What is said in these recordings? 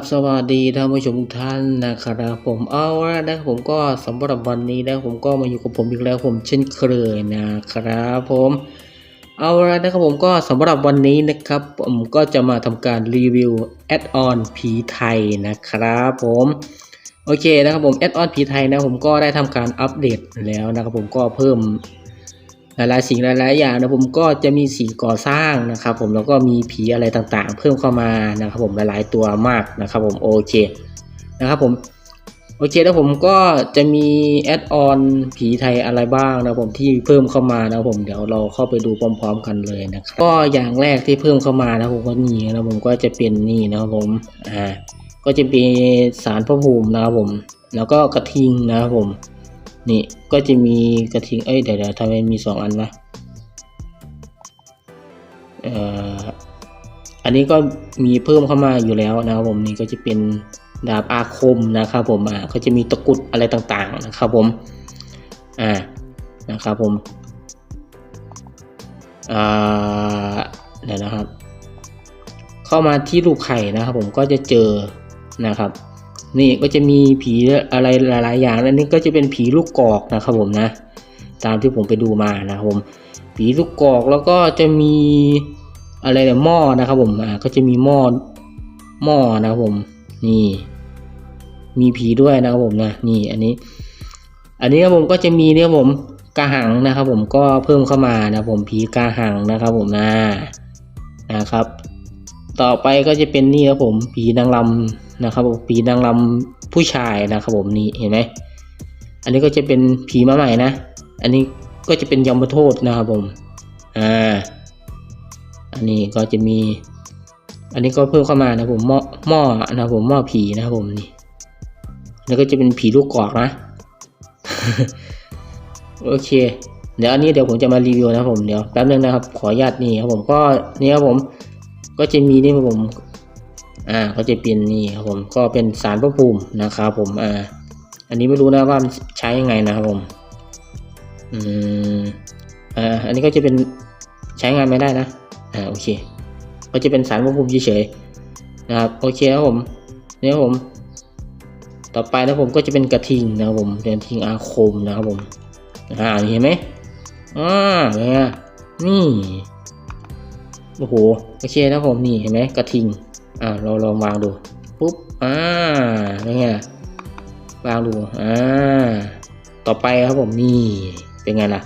บสวัสดีท่านผู้ชมทุกท่านนะครับผมเอาละนะผมก็สำหรับวันนี้นะผมก็มาอยู่กับผมอีกแล้วผมเช่นเคยนะครับผมเอาละนะครับผมก็สำหรับวันนี้นะครับ ผมก็จะมาทำการรีวิวแอดออนผีไทยนะครับผมโอเคนะครับผมแอดออนผีไทยนะผมก็ได้ทำการอัปเดตแล้วนะครับผมก็เพิ่ม หลายๆสิ่งหลายๆอย่างนะผมก็จะมีสิ่งก่อสร้างนะครับ ผมแล้วก็มีผีอะไรต่างๆ เพิ่มเข้ามานะครับผมหลายๆตัวมากนะครับ ผมโอเคนะครับผมโอเคแล้วผมก็จะมีแอดออนผีไทยอะไรบ้างนะผมที่เพิ่มเข้ามานะผมเดี๋ยวเราเข้าไปดูพร้อม ๆ กันเลยนะครับก็อย่างแรกที่เพิ่มเข้ามานะผมก็นี่นะผมก็จะเป็นนี่นะครับผมอ่าก็จะเป็นสารพระภูมินะครับผม แล้วก็กระทิงนะครับผม นี่ก็จะมีกระทิง เอ้ยเดี๋ยวเดี๋ยวทำไมมีสองอันวะอันนี้ก็มีเพิ่มเข้ามาอยู่แล้วนะครับผมนี่ก็จะเป็นดาบอาคมนะครับผมอ่าก็จะมีตะกุดอะไรต่างๆนะครับผมอ่านะครับผมอ่าเดี๋ยวนะครับ เข้ามาที่รูปไข่นะครับผมก็จะเจอนะครับ นี่ก็จะมีผีอะไรหลาย ๆ อย่างแล้วนี่ก็จะเป็นผีลูกกอกนะครับผมนะ ตามที่ผมไปดูมานะครับผม ผีลูกกอกแล้วก็จะมีอะไรเนี่ยหม้อนะครับผมอ่าก็จะมีหม้อหม้อนะครับผม นี่ มีผีด้วยนะครับผมนะนี่อันนี้ อันนี้ครับผมก็จะมีเนี่ยผมกาหังนะครับผมก็เพิ่มเข้ามานะผมผีกาหังนะครับผมนะนะครับ ต่อไปก็จะเป็นนี่ครับผมผีนางรำนะครับผมผีนางรำผู้ชายนะครับผมนี่เห็นไหมอันนี้ก็จะเป็นผีมาใหม่นะ อันนี้ก็จะเป็นยมโทษนะครับผมอ่าอันนี้ก็จะมี อันนี้ก็เพิ่มเข้ามานะผมหม้อหม้อนะครับผมหม้อผีนะครับผมนี่แล้วก็จะเป็นผีลูกกอกนะโอเค เดี๋ยวอันนี้เดี๋ยวผมจะมารีวิวนะครับผมเดี๋ยวแป๊บนึงนะครับ ขออนุญาตนี่ครับผมก็นี่ครับผม ก็จะมีนี่ครับผม อ่า ก็จะเป็นนี่ครับผม ก็เป็นสารพระภูมินะครับผม อ่า อันนี้ไม่รู้นะว่ามันใช้ยังไงนะครับผม อืม อ่า อันนี้ก็จะเป็นใช้งานไม่ได้นะ อ่า โอเค ก็จะเป็นสารพระภูมิเฉยๆ นะครับ โอเคครับผมเนี่ครับผม ต่อไปนะผมก็จะเป็นกระทิงนะครับผมกระทิงอาคมนะครับผม อ่า เห็นไหมอ่าเนี่ยนี่ โอ้โหโอเคนะผมนี่เห็นไหมกระทิงอ่าเราลองวางดูปุ๊บอ่าเป็นไงวางดูอ่าต่อไปครับผมนี่เป็นไงล่ะ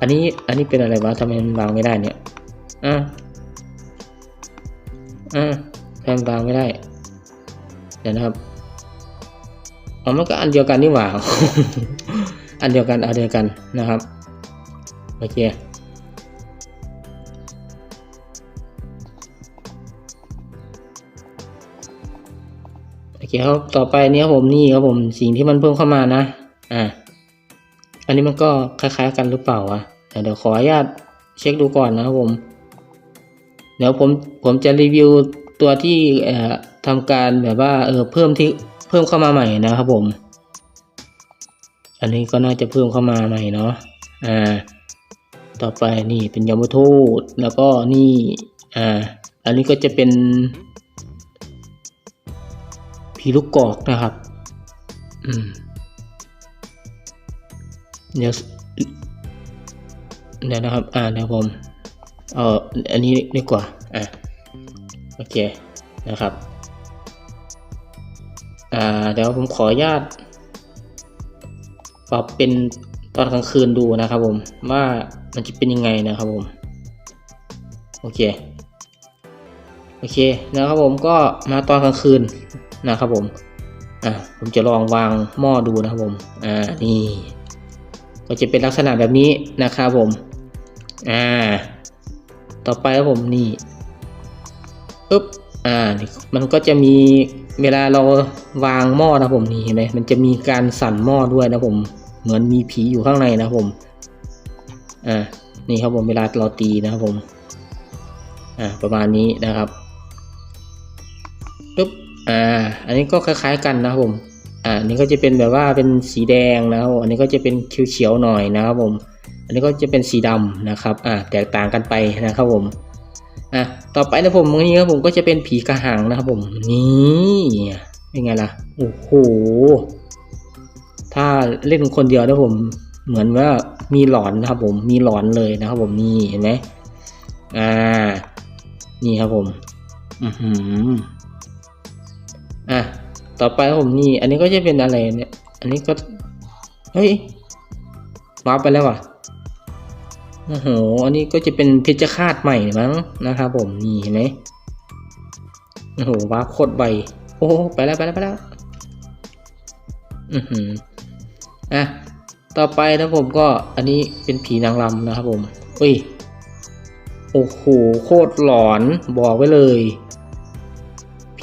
อันนี้อันนี้เป็นอะไรวะทำไมมันวางไม่ได้เนี่ยอ่าอ่าทำไมวางไม่ได้เดี๋ยวนะครับอ๋อมันก็อันเดียวกันนี่หว่า อันเดียวกันอันเดียวกันนะครับโอเค เคครับต่อไปเนี้ยผมนี่ครับผมสิ่งที่มันเพิ่มเข้ามานะ อ่า อันนี้มันก็คล้ายๆกันหรือเปล่าวะเดี๋ยวเดี๋ยวขออนุญาตเช็คดูก่อนนะครับผม เดี๋ยวผมผมจะรีวิวตัวที่เอ่อทำการแบบว่าเออเพิ่มที่เพิ่มเข้ามาใหม่นะครับผม อันนี้ก็น่าจะเพิ่มเข้ามาใหม่เนาะ อ่า ต่อไปนี่เป็นยมทูตแล้วก็นี่ อ่า อันนี้ก็จะเป็น ผีลูกกอกนะครับ อืม เดี๋ยวเดี๋ยวนะครับ อ่าเดี๋ยวผม เอาอันนี้ดีกว่า อะ โอเค นะครับ อ่า เดี๋ยวผมขออนุญาต ปรับเป็นตอนกลางคืนดูนะครับผม ว่ามันจะเป็นยังไงนะครับผม โอเค โอเคนะครับผมก็มาตอนกลางคืนนะครับผมอ่าผมจะลองวางหม้อดูนะครับผมอ่านี่ก็จะเป็นลักษณะแบบนี้นะครับผมอ่าต่อไปครับผมนี่ปึ๊บอ่ามันก็จะมีเวลาเราวางหม้อนะผมนี่เห็นไหมมันจะมีการสั่นหม้อด้วยนะผมเหมือนมีผีอยู่ข้างในนะผมอ่านี่ครับผมเวลาเราตีนะครับผมอ่าประมาณนี้นะครับ ปึ๊บอ่า อันนี้ก็คล้าย ๆ กันนะครับผม อ่าอันนี้ก็จะเป็นแบบว่าเป็นสีแดงนะครับอันนี้ก็จะเป็นเขียวๆหน่อยนะครับผม อันนี้ก็จะเป็นสีดำนะครับ อ่า แตกต่างกันไปนะครับผม อะ ต่อไปนะผมตรงนี้ครับผมก็จะเป็นผีกระหังนะครับผม นี่เป็นไงล่ะ โอ้โห ถ้าเล่นคนเดียวนะผม เหมือนว่ามีหลอนนะครับผม มีหลอนเลยนะครับผมนี่เห็นไหมอ่า นี่ครับผม อือหือ อะ ต่อไปผมนี่ อันนี้ก็จะเป็นอะไรเนี่ย อันนี้ก็ เฮ้ยว้าไปแล้วอะโอ้โห อันนี้ก็จะเป็นเพชฌฆาตใหม่มั้งนะครับผม นี่เห็นไหมโอ้โหว้าโคตรไวโอ้โห ไปแล้วไปแล้วไปแล้ว อือหือ อะ ต่อไปนะผมก็ อันนี้เป็นผีนางรำนะครับผม อุ้ย โอ้โห โคตรหลอน บอกไว้เลย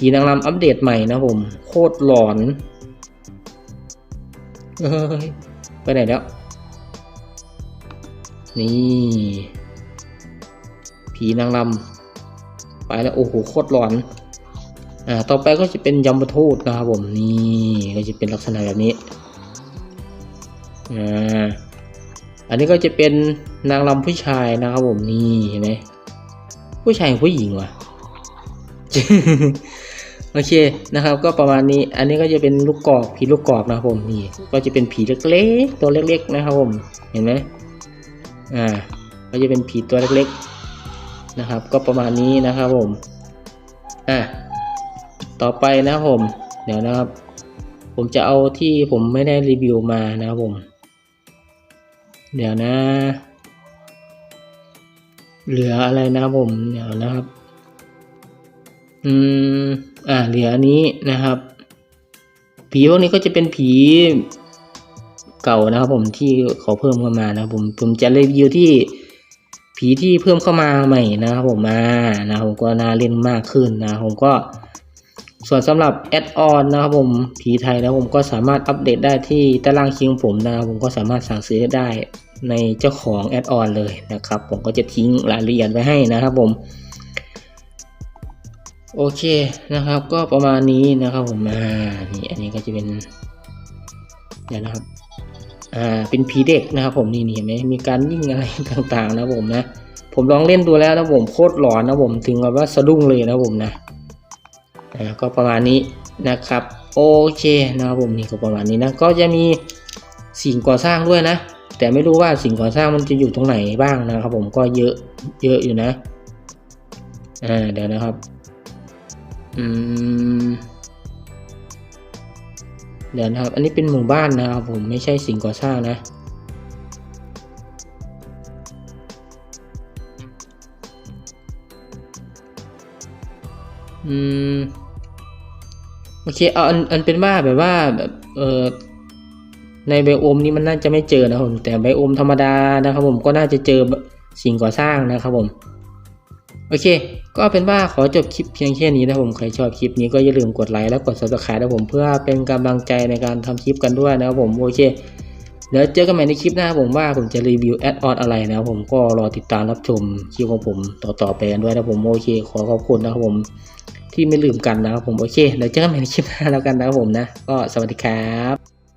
ผีนางรำอัปเดตใหม่นะผม โคตรหลอนเฮ้ยไปไหนแล้ว นี่ ผีนางรำไปแล้วโอ้โหโคตรหลอน อ่า ต่อไปก็จะเป็นยมทูตนะครับผม นี่ก็จะเป็นลักษณะแบบนี้ อ่า อันนี้ก็จะเป็นนางรำผู้ชายนะครับผม นี่เห็นไหมผู้ชายผู้หญิงวะ โอเคนะครับก็ประมาณนี้อันนี้ก็จะเป็นลูกกอกผีลูกกอกนะครับผมนี่ก็จะเป็นผีเล็กๆตัวเล็กๆนะครับผมเห็นไหมอ่าก็จะเป็นผีตัวเล็กๆนะครับ ก็ประมาณนี้นะครับผมอะต่อไปนะครับผมเดี๋ยวนะครับ ผมจะเอาที่ผมไม่ได้รีวิวมานะครับผม เดี๋ยวนะ เหลืออะไรนะครับผมเดี๋ยวนะครับ อืมอ่าเหลืออันนี้นะครับ ผีพวกนี้ก็จะเป็นผีเก่านะครับ ผมที่ขาเพิ่มเข้ามานะผมผมจะรีวิวที่ผีที่เพิ่มเข้ามาใหม่นะครับผมมานะผมก็น่าเล่นมากขึ้นนะผมก็ ส่วนสำหรับแอดออนนะครับผมผีไทยนะผมก็สามารถอัปเดตได้ที่ตารางคิงผมนะครับผมก็สามารถสั่งซื้อได้ในเจ้าของแอดออนเลยนะครับ ผมก็จะทิ้งรายละเอียดไว้ให้นะครับผม โอเคนะครับ ก็ประมาณนี้นะครับผมอ่านี่อันนี้ก็จะเป็นเดี๋ยวนะครับ อ่าเป็นผีเด็กนะครับผมนี่นี่เห็นไหมมีการวิ่งอะไรต่างๆ นะผมนะผมลองเล่นดูแล้วนะผมโคตรหลอนนะผมถึงกับว่าสะดุ้งเลยนะผมนะอ่าก็ประมาณนี้นะครับโอเคนะครับผมนี่ก็ประมาณนี้นะก็จะมีสิ่งก่อสร้างด้วยนะ แต่ไม่รู้ว่าสิ่งก่อสร้างมันจะอยู่ตรงไหนบ้างนะครับ ผมก็เยอะเยอะอยู่นะอ่าเดี๋ยวนะครับ อืมเดี๋ยวนะครับ อันนี้เป็นหมู่บ้านนะครับผมไม่ใช่สิ่งก่อสร้างนะอืมโอเคเอาอันอันเป็นว่าแบบว่าแบบเออในไบโอมนี้มันน่าจะไม่เจอนะครับผมแต่ไบโอมธรรมดานะครับผมก็น่าจะเจอสิ่งก่อสร้างนะครับผม โอเค ก็เป็นว่าขอจบคลิปเพียงแค่นี้นะผมใครชอบคลิปนี้ก็อย่าลืมกดไลค์และกด subscribe นะผมเพื่อเป็นกำลังใจในการทำคลิปกันด้วยนะครับผมโอเคเดี๋ยวเจอกันใหม่ในคลิปหน้าผมว่าผมจะรีวิวแอดออนอะไรนะผมก็รอติดตามรับชมคลิปของผมต่อๆไปกันด้วยนะผมโอเค ขอขอบคุณนะครับผมที่ไม่ลืมกันนะครับผมโอเคเดี๋ยวเจอกันใหม่ในคลิปหน้าแล้วกันนะครับผมนะ ก็สวัสดีครับ